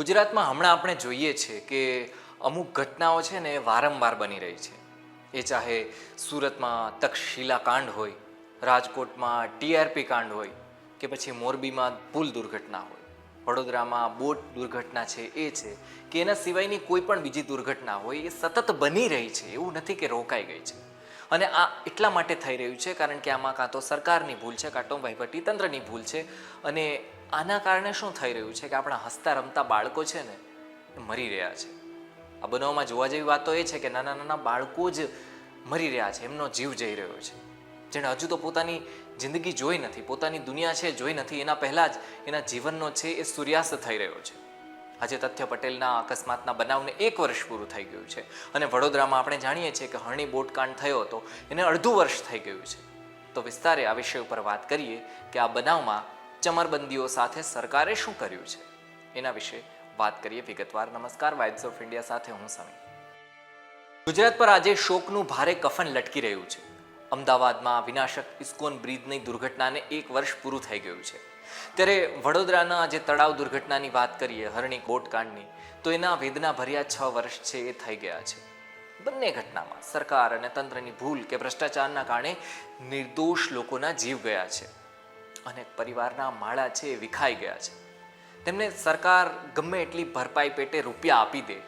ગુજરાતમાં હમણાં આપણે જોઈએ છે કે અમુક ઘટનાઓ છે ને વારંવાર બની રહી છે. એ ચાહે સુરતમાં તક્ષશિલા કાંડ હોય, રાજકોટમાં ટીઆરપી કાંડ હોય, કે પછી મોરબીમાં પુલ દુર્ઘટના હોય. વડોદરામાં બોટ દુર્ઘટના છે એ છે કે એના સિવાયની કોઈ પણ બીજી દુર્ઘટના હોય એ સતત બની રહી છે, એવું નથી કે રોકાઈ ગઈ છે. અને આ એટલા માટે થઈ રહ્યું છે કારણ કે આમાં કાં તો સરકારની ભૂલ છે, કાં તો વહીવટી તંત્રની ભૂલ છે અને આના કારણે શું થઈ રહ્યું છે કે આપણા હસતા રમતા બાળકો છે ને એ મરી રહ્યા છે? આ બનાવમાં જોવા જેવી વાત એ છે કે નાના નાના બાળકો જ મરી રહ્યા છે, એમનો જીવ જઈ રહ્યો છે. જેણે હજુ તો પોતાની જિંદગી જોઈ નથી, પોતાની દુનિયા છે જોઈ નથી, એના પહેલાં જ એના જીવનનો છે એ સૂર્યાસ્ત થઈ રહ્યો છે. આજે તથ્ય પટેલના અકસ્માતના બનાવને એક વર્ષ પૂરું થઈ ગયું છે. અને વડોદરામાં આપણે જાણીએ છીએ કે હરણી બોટકાંડ થયો હતો, એને અડધું વર્ષ થઈ ગયું છે. તો વિસ્તારે આ વિષય ઉપર વાત કરીએ કે આ બનાવમાં ચમરબંધીઓ સાથે સરકારે શું કર્યું છે? એના વિશે વાત કરીએ વિગતવાર. નમસ્કાર વાઇબ્સ ઓફ ઇન્ડિયા સાથે હું સમી. ગુજરાત પર આજે શોકનું ભારે કફન લટકી રહ્યું છે. અમદાવાદમાં વિનાશક ઇસ્કોન બ્રિજની દુર્ઘટનાને એક વર્ષ પૂરું થઈ ગયું છે. ત્યારે વડોદરાના જે તળાવ દુર્ઘટનાની વાત કરીએ, હરણી બોટકાંડની, તો એના વેદના ભર્યા છ વર્ષ છે એ થઈ ગયા છે. બંને ઘટનામાં સરકાર અને તંત્રની ભૂલ કે ભ્રષ્ટાચારના કારણે નિર્દોષ લોકોના જીવ ગયા છે. અને પરિવારના માળા છે એ વિખાઈ ગયા છે. તેમને સરકાર ગમે એટલી ભરપાઈ પેટે રૂપિયા આપી દે,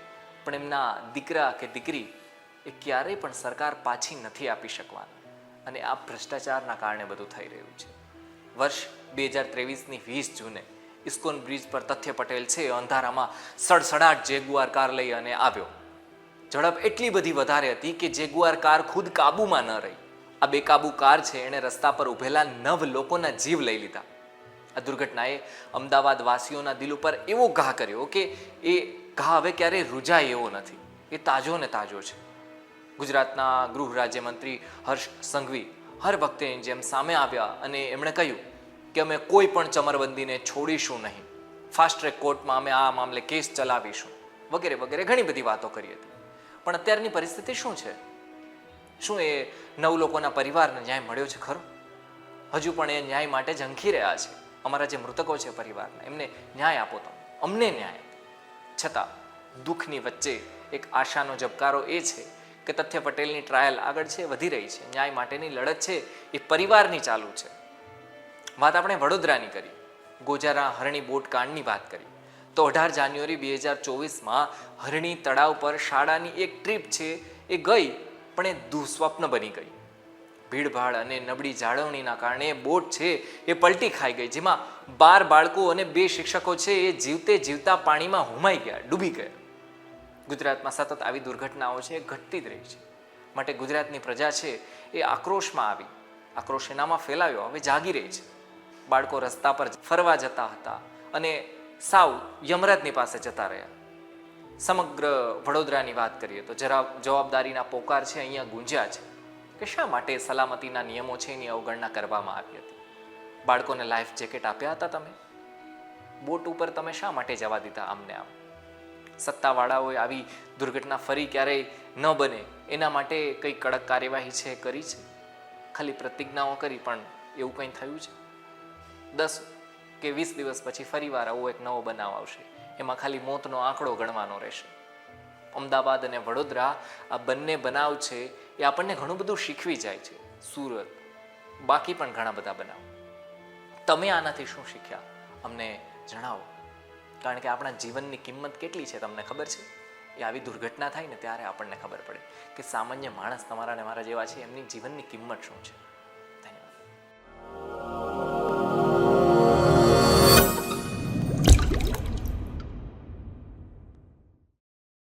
પણ એમના દીકરા કે દીકરી એ ક્યારેય પણ સરકાર પાછી નથી આપી શકવાના. અને આ ભ્રષ્ટાચારના કારણે બધું થઈ રહ્યું છે. વર્ષ બે હજાર ત્રેવીસની વીસ જૂને ઇસ્કોન બ્રિજ પર તથ્ય પટેલ છે અંધારામાં સડસડાટ જેગુઆર કાર લઈ અને આવ્યો. ઝડપ એટલી બધી વધારે હતી કે જેગુઆર કાર ખુદ કાબૂમાં ન રહી. આ બેકાબુ કાર છે, એણે રસ્તા પર ઊભેલા નવ લોકોના જીવ લઈ લીધા. આ દુર્ઘટનાએ અમદાવાદ વાસીઓના દિલ ઉપર એવો ઘા કર્યો કે એ ઘા હવે ક્યારેય રૂજાય એવો નથી. એ તાજો ને તાજો છે. ગુજરાતના ગૃહ રાજ્યમંત્રી હર્ષ સંઘવી હર વખતે જેમ સામે આવ્યા અને એમણે કહ્યું કે અમે કોઈ પણ ચમરબંધીને છોડીશું નહીં. ફાસ્ટ ટ્રેક કોર્ટમાં અમે આ મામલે કેસ ચલાવીશું. વગેરે વગેરે ઘણી બધી વાતો કરી હતી. પણ અત્યારની પરિસ્થિતિ શું છે? શું એ નવ લોકોના પરિવારને ન્યાય મળ્યો છે ખરો? હજુ પણ એ ન્યાય માટે ઝંખી રહ્યા છે. અમારા જે મૃતકો છે પરિવારના, એમને ન્યાય આપો તો અમને ન્યાય. છતાં દુઃખની વચ્ચે એક આશાનો જબકારો એ છે કે તથ્ય પટેલની ટ્રાયલ આગળ છે, વધી રહી છે. ન્યાય માટેની લડત છે, એ પરિવારની ચાલુ છે. વાત આપણે વડોદરાની કરી. ગોજારા હરણી બોટ કાંડની વાત કરી. તો અઢાર જાન્યુઆરી બે હજાર ચોવીસમાં હરણી તળાવ પર શાળાની એક ટ્રીપ છે, એ ગઈ પણ એ દુઃસ્વપ્ન બની ગઈ ભીડભાડ અને નબળી જાળવણીના કારણે બોટ છે એ પલટી ખાઈ ગઈ, જેમાં બાર બાળકો અને બે શિક્ષકો છે એ જીવતે જીવતા પાણીમાં હુમાઈ ગયા, ડૂબી ગયા. ગુજરાતમાં સતત આવી દુર્ઘટનાઓ છે ઘટતી જ રહી છે. માટે ગુજરાતની પ્રજા છે એ આક્રોશમાં આવી. આક્રોશ એનામાં ફેલાયો, હવે જાગી રહી છે. બાળકો રસ્તા પર ફરવા જતા હતા અને સાવ યમરાજની પાસે જતા રહ્યા. સમગ્ર વડોદરાની વાત કરીએ તો જરા જવાબદારીના પોકાર છે, અહીંયા ગુંજ્યા છે. કે શા માટે સલામતીના નિયમો છે એની અવગણના કરવામાં આવી હતી? બાળકોને લાઈફ જેકેટ આપ્યા હતા તમે? બોટ ઉપર તમે શા માટે જવા દીધા આમને આમ? સત્તાવાળાઓએ આવી દુર્ઘટના ફરી ક્યારેય ન બને, એના માટે કંઈ કડક કાર્યવાહી છે, કરી છે? ખાલી પ્રતિજ્ઞાઓ કરી, પણ એવું કંઈ થયું છે? દસ કે વીસ દિવસ પછી ફરીવાર આવો એક નવો બનાવ આવશે. એમાં ખાલી મોતનો આંકડો ગણવાનો રહેશે. અમદાવાદ અને વડોદરા આ બંને બનાવ છે એ આપણને ઘણું બધું શીખવી જાય છે. સુરત, બાકી પણ ઘણા બધા બનાવ. તમે આનાથી શું શીખ્યા? અમને જણાવો. કારણ કે આપણા જીવનની કિંમત કેટલી છે તમને ખબર છે? એ આવી દુર્ઘટના થાય ને ત્યારે આપણને ખબર પડે કે સામાન્ય માણસ તમારા ને મારા જેવા છે, એમની જીવનની કિંમત શું છે?